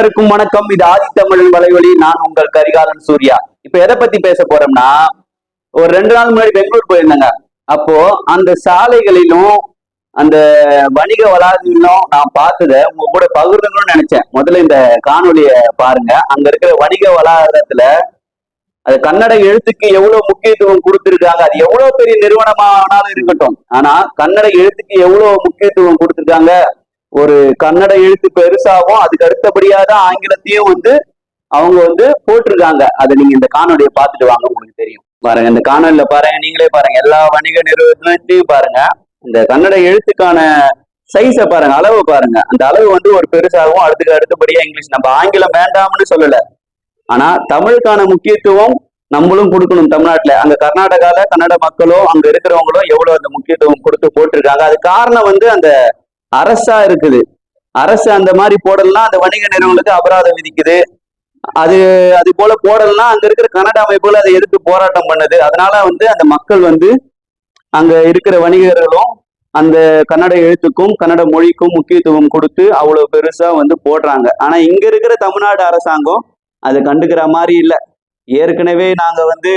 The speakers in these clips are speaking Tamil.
அனைவருக்கும் வணக்கம். இது ஆதித்தமிழன் வலைவழி நான் உங்கள் கரிகாலன் சூர்யா. இப்ப எதை பத்தி பேச போறோம்னா ஒரு ரெண்டு நாள் முன்னாடி பெங்களூர் போயிருந்தேங்க. அப்போ அந்த சாலைகளிலும் அந்த வணிக வளாகங்களிலும் நான் பார்த்ததை உங்க கூட பகிர்ந்துக்கணும்னு நினைச்சேன். முதல்ல இந்த காணொலிய பாருங்க. அங்க இருக்கிற வணிக வளாகத்துல அது கன்னட எழுத்துக்கு எவ்வளவு முக்கியத்துவம் கொடுத்திருக்காங்க அது எவ்வளவு பெரிய நிறுவனமானாலும் இருக்கட்டும். ஆனா கன்னட எழுத்துக்கு எவ்வளவு முக்கியத்துவம் கொடுத்திருக்காங்க ஒரு கன்னட எழுத்து பெருசாகவும் அதுக்கு அடுத்தபடியாக தான் ஆங்கிலத்தையும் வந்து அவங்க வந்து போட்டிருக்காங்க. அதை நீங்க இந்த காணொலியை பார்த்துட்டு வாங்க உங்களுக்கு தெரியும். பாருங்க இந்த காணொலியில பாருங்க நீங்களே பாருங்க எல்லா வணிக நிறுவனத்தையும் பாருங்க. இந்த கன்னட எழுத்துக்கான சைஸை பாருங்க அளவு பாருங்க. அந்த அளவு வந்து ஒரு பெருசாகவும் அடுத்துக்கு அடுத்தபடியா இங்கிலீஷ். நம்ம ஆங்கிலம் வேண்டாம்னு சொல்லல. ஆனா தமிழுக்கான முக்கியத்துவம் நம்மளும் கொடுக்கணும் தமிழ்நாட்டுல. அங்க கர்நாடகால கன்னட மக்களும் அங்க இருக்கிறவங்களும் எவ்வளவு அந்த முக்கியத்துவம் கொடுத்து போட்டிருக்காங்க. அது காரணம் வந்து அந்த அரசா இருக்குது. அரசு அந்த மாதிரி போடலாம் அந்த வணிக நிறுவனங்களுக்கு அபராதம் விதிக்குது. அது அது போல போடலாம் அங்க இருக்கிற கன்னட அமைப்புகள் அதை எதிர்த்து போராட்டம் பண்ணுது. அதனால வந்து அந்த மக்கள் வந்து அங்க இருக்கிற வணிகர்களும் அந்த கன்னட எழுத்துக்கும் கன்னட மொழிக்கும் முக்கியத்துவம் கொடுத்து அவ்வளவு பெருசா வந்து போடுறாங்க. ஆனா இங்க இருக்கிற தமிழ்நாடு அரசாங்கம் அதை கண்டுக்கிற மாதிரி இல்லை. ஏற்கனவே நாங்க வந்து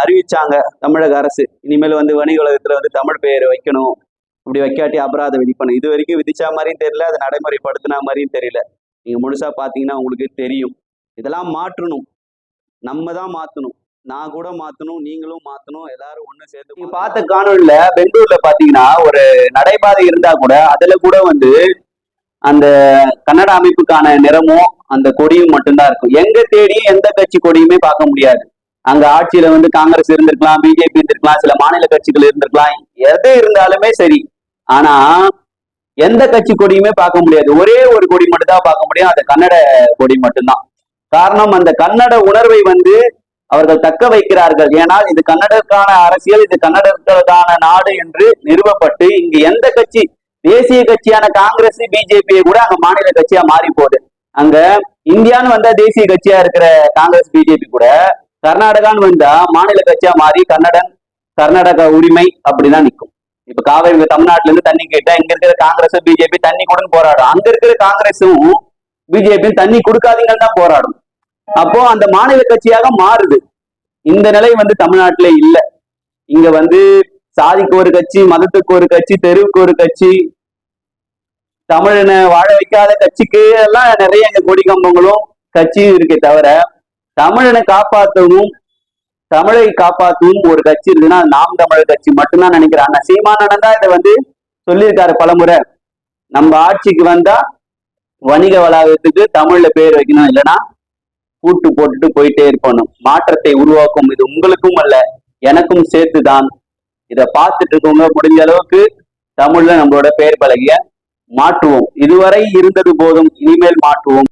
அறிவிச்சாங்க தமிழக அரசு. இனிமேல் வந்து வணிக உலகத்துல வந்து தமிழ் பெயர் வைக்கணும். இப்படி வைக்காட்டி அபராதம் விதிக்கணும் இது வரைக்கும் விதிச்சா மாதிரியும் தெரியல அதை நடைமுறைப்படுத்தின மாதிரியும் தெரியல. நீங்க முழுசா பாத்தீங்கன்னா உங்களுக்கு தெரியும். இதெல்லாம் மாற்றணும். நம்ம தான் மாத்தணும். நான் கூட மாத்தணும் நீங்களும் மாத்தணும் எல்லாரும் ஒண்ணு சேர்ந்து நீங்க பார்த்த காணொலியில பெங்களூர்ல பாத்தீங்கன்னா ஒரு நடைபாதை இருந்தா கூட அதுல கூட வந்து அந்த கன்னட அமைப்புக்கான நிறமும் அந்த கொடியும் மட்டும்தான் இருக்கும். எங்க தேடி எந்த கட்சி கொடியுமே பார்க்க முடியாது. அங்க ஆட்சியில வந்து காங்கிரஸ் இருந்திருக்கலாம் பிஜேபி இருந்திருக்கலாம் சில மாநில கட்சிகள் இருந்திருக்கலாம். எது இருந்தாலுமே சரி. ஆனா எந்த கட்சி கொடியுமே பார்க்க முடியாது. ஒரே ஒரு கொடி மட்டும் தான் பார்க்க முடியும். அது கன்னட கொடி மட்டும்தான். காரணம் அந்த கன்னட உணர்வை வந்து அவர்கள் தக்க வைக்கிறார்கள். ஏனால் இது கன்னடருக்கான அரசியல் இது கன்னடர்களுக்கான நாடு என்று நிறுவப்பட்டு இங்கு எந்த கட்சி தேசிய கட்சியான காங்கிரஸ் பிஜேபியை கூட அங்க மாநில கட்சியா மாறி போகுது அங்க இந்தியான்னு வந்தா தேசிய கட்சியா இருக்கிற காங்கிரஸ் பிஜேபி கூட கர்நாடகான்னு வந்தா மாநில கட்சியா மாறி கன்னடன் கர்நாடக உரிமை அப்படிதான் நிற்கும். இப்ப காவேரி தமிழ்நாட்டுல இருந்து தண்ணி கேட்டா இங்க இருக்கிற காங்கிரஸ் பிஜேபி தண்ணி கொடுன்னு போராடும். அங்க இருக்கிற காங்கிரஸும் பிஜேபியும் தண்ணி கொடுக்காதீங்கன்னு தான் போராடும். அப்போ அந்த மாநில கட்சியாக மாறுது. இந்த நிலை வந்து தமிழ்நாட்டுல இல்ல. இங்க வந்து சாதிக்கு ஒரு கட்சி மதத்துக்கு ஒரு கட்சி தெருவுக்கு ஒரு கட்சி தமிழனை வாழ வைக்காத கட்சிக்கு எல்லாம் நிறைய இங்க கொடி கம்பங்களும் கட்சியும் இருக்கே தவிர தமிழனை காப்பாற்றவும் தமிழை காப்பாற்றவும் ஒரு கட்சி இருக்குன்னா நாம் தமிழர் கட்சி மட்டும்தான் நினைக்கிறேன். அண்ணா சீமானந்தா இதை வந்து சொல்லியிருக்காரு பலமுறை. நம்ம ஆட்சிக்கு வந்தா வணிக வளாகத்துக்கு தமிழ்ல பேர் வைக்கணும். இல்லைன்னா பூட்டு போட்டுட்டு போயிட்டே இருக்கணும். மாற்றத்தை உருவாக்கும். இது உங்களுக்கும் அல்ல எனக்கும் சேர்த்துதான். இதை பார்த்துட்டு இருக்கவங்க முடிஞ்ச அளவுக்கு தமிழ்ல நம்மளோட பெயர் பலகைய மாற்றுவோம். இதுவரை இருந்தது போதும் இனிமேல் மாற்றுவோம்.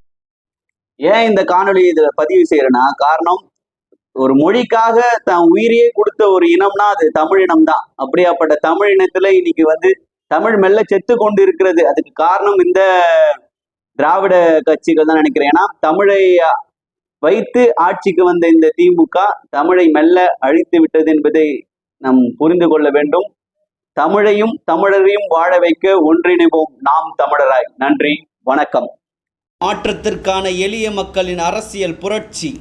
ஏன் இந்த காணொலி இதுல பதிவு செய்யறேன்னா காரணம் ஒரு மொழிக்காக தன் உயிரையே கொடுத்த ஒரு இனம்னா அது தமிழினம் தான் அப்படியாப்பட்ட தமிழ் இனத்துல இன்னைக்கு வந்து தமிழ் மெல்ல செத்து கொண்டு இருக்கிறது அதுக்கு காரணம் இந்த திராவிட கட்சிகள் தான் நினைக்கிறேன். ஏன்னா தமிழை வைத்து ஆட்சிக்கு வந்த இந்த திமுக தமிழை மெல்ல அழித்து விட்டது என்பதை நாம் புரிந்து கொள்ள வேண்டும். தமிழையும் தமிழரையும் வாழ வைக்க ஒன்றிணைவோம் நாம் தமிழராய். நன்றி வணக்கம். மாற்றத்திற்கான எளிய மக்களின் அரசியல் புரட்சி.